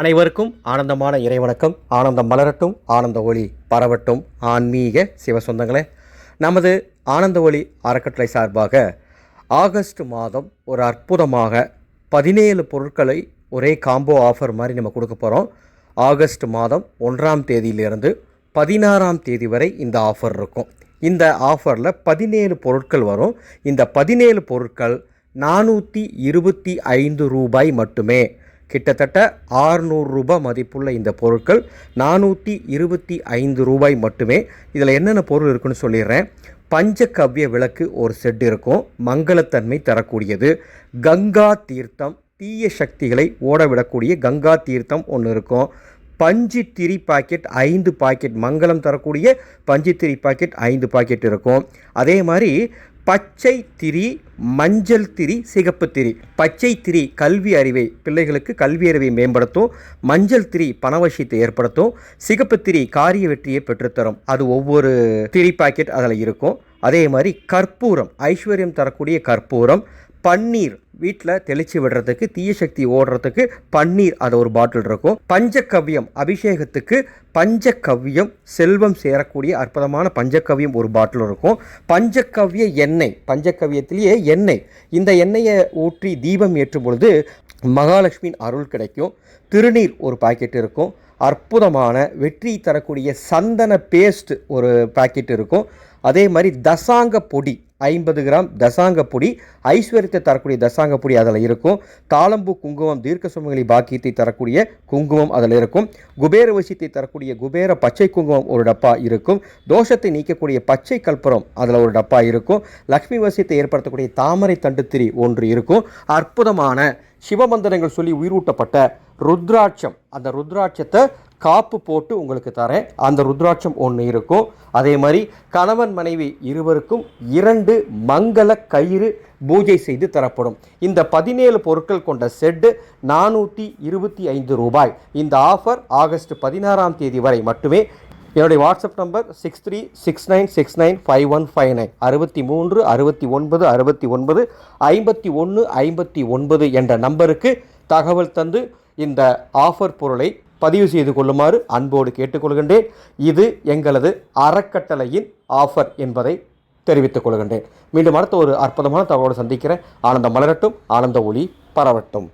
அனைவருக்கும் ஆனந்தமான இறைவணக்கம். ஆனந்தம் மலரட்டும் ஆனந்த ஒளி பரவட்டும். ஆன்மீக சிவ சொந்தங்களே நமது ஆனந்த ஒளி அறக்கட்டளை சார்பாக ஆகஸ்ட் மாதம் ஒரு அற்புதமாக பதினேழு பொருட்களை ஒரே காம்போ ஆஃபர் மாதிரி நம்ம கொடுக்க போகிறோம் ஆகஸ்ட் மாதம் ஒன்றாம் தேதியிலிருந்து பதினாறாம் தேதி வரை இந்த ஆஃபர் இருக்கும். இந்த ஆஃபரில் பதினேழு பொருட்கள் வரும். இந்த பதினேழு பொருட்கள் நானூற்றி இருபத்தி ஐந்து ரூபாய் மட்டுமே கிட்டத்தட்ட 600 ரூபாய் மதிப்புள்ள இந்த பொருட்கள் நானூற்றி இருபத்தி ஐந்து ரூபாய் மட்டுமே. இதில் என்னென்ன பொருள் இருக்குன்னு சொல்லிடுறேன். பஞ்சகவ்ய விளக்கு ஒரு செட் இருக்கும் மங்களத்தன்மை தரக்கூடியது. கங்கா தீர்த்தம் தீய சக்திகளை ஓட விடக்கூடிய கங்கா தீர்த்தம் ஒன்று இருக்கும். பஞ்சு திரி பாக்கெட் ஐந்து பாக்கெட் மங்களம் தரக்கூடிய பஞ்சு திரி பாக்கெட் ஐந்து பாக்கெட் இருக்கும். அதே மாதிரி பச்சை திரி மஞ்சள் திரி சிகப்பு திரி. பச்சை திரி கல்வி அறிவை பிள்ளைகளுக்கு கல்வி அறிவை மேம்படுத்தும். மஞ்சள் திரி பணவசியத்தை ஏற்படுத்தும். சிகப்பு திரி காரிய வெற்றியை பெற்றுத்தரும். அது ஒவ்வொரு திரி பாக்கெட் அதில் இருக்கும். அதே மாதிரி கற்பூரம் ஐஸ்வர்யம் தரக்கூடிய கற்பூரம் பன்னீர் வீட்டில் தெளித்து விடுறதுக்கு தீய சக்தி ஓடுறதுக்கு பன்னீர் அது ஒரு பாட்டில் இருக்கும். பஞ்சகவ்யம் அபிஷேகத்துக்கு பஞ்சக்கவ்யம் செல்வம் சேரக்கூடிய அற்புதமான பஞ்சகவ்யம் ஒரு பாட்டில் இருக்கும். பஞ்சகவ்ய எண்ணெய் பஞ்சகவ்யத்திலேயே எண்ணெய். இந்த எண்ணெயை ஊற்றி தீபம் ஏற்றும் பொழுது மகாலட்சுமியின் அருள் கிடைக்கும். திருநீர் ஒரு பாக்கெட் இருக்கும். அற்புதமான வெற்றி தரக்கூடிய சந்தன பேஸ்ட் ஒரு பாக்கெட் இருக்கும். அதே மாதிரி தசாங்க பொடி ஐம்பது கிராம் தசாங்க பொடி. ஐஸ்வர்யத்தை தரக்கூடிய தசாங்க பொடி அதில் இருக்கும். தாளம்பூ குங்குமம் தீர்க்க சுமங்கலி பாக்கியத்தை தரக்கூடிய குங்குமம் அதில் இருக்கும். குபேர வசியத்தை தரக்கூடிய குபேர பச்சை குங்குமம் ஒரு டப்பா இருக்கும். தோஷத்தை நீக்கக்கூடிய பச்சை கல்புரம் அதில் ஒரு டப்பா இருக்கும். லக்ஷ்மி வசியத்தை ஏற்படுத்தக்கூடிய தாமரை தண்டுத்திரி ஒன்று இருக்கும். அற்புதமான சிவமந்திரங்கள் சொல்லி உயிரூட்டப்பட்ட ருத்ராட்சம். அந்த ருத்ராட்சத்தை காப்பு போட்டு உங்களுக்கு தரேன். அந்த ருத்ராட்சம் ஒன்று இருக்கும் அதே மாதிரி கணவன் மனைவி இருவருக்கும் இரண்டு மங்கள கயிறு பூஜை செய்து தரப்படும். இந்த பதினேழு பொருட்கள் கொண்ட செட்டு நானூற்றி இருபத்தி ஐந்து ரூபாய். இந்த ஆஃபர் ஆகஸ்ட் பதினாறாம் தேதி வரை மட்டுமே. என்னுடைய WhatsApp number six three six nine six nine five one five nine அறுபத்தி மூன்று அறுபத்தி ஒன்பது அறுபத்தி ஒன்பது ஐம்பத்தி ஒன்று ஐம்பத்தி ஒன்பது என்ற நம்பருக்கு தகவல் தந்து இந்த ஆஃபர் பொருளை பதிவு செய்து கொள்ளுமாறு அன்போடு கேட்டுக்கொள்கின்றேன். இது எங்களது அறக்கட்டளையின் ஆஃபர் என்பதை தெரிவித்துக் கொள்கின்றேன். மீண்டும் அடுத்த ஒரு அற்புதமான தகவலோடு சந்திக்கிறேன். ஆனந்தம் மலரட்டும் ஆனந்த ஒளி பரவட்டும்.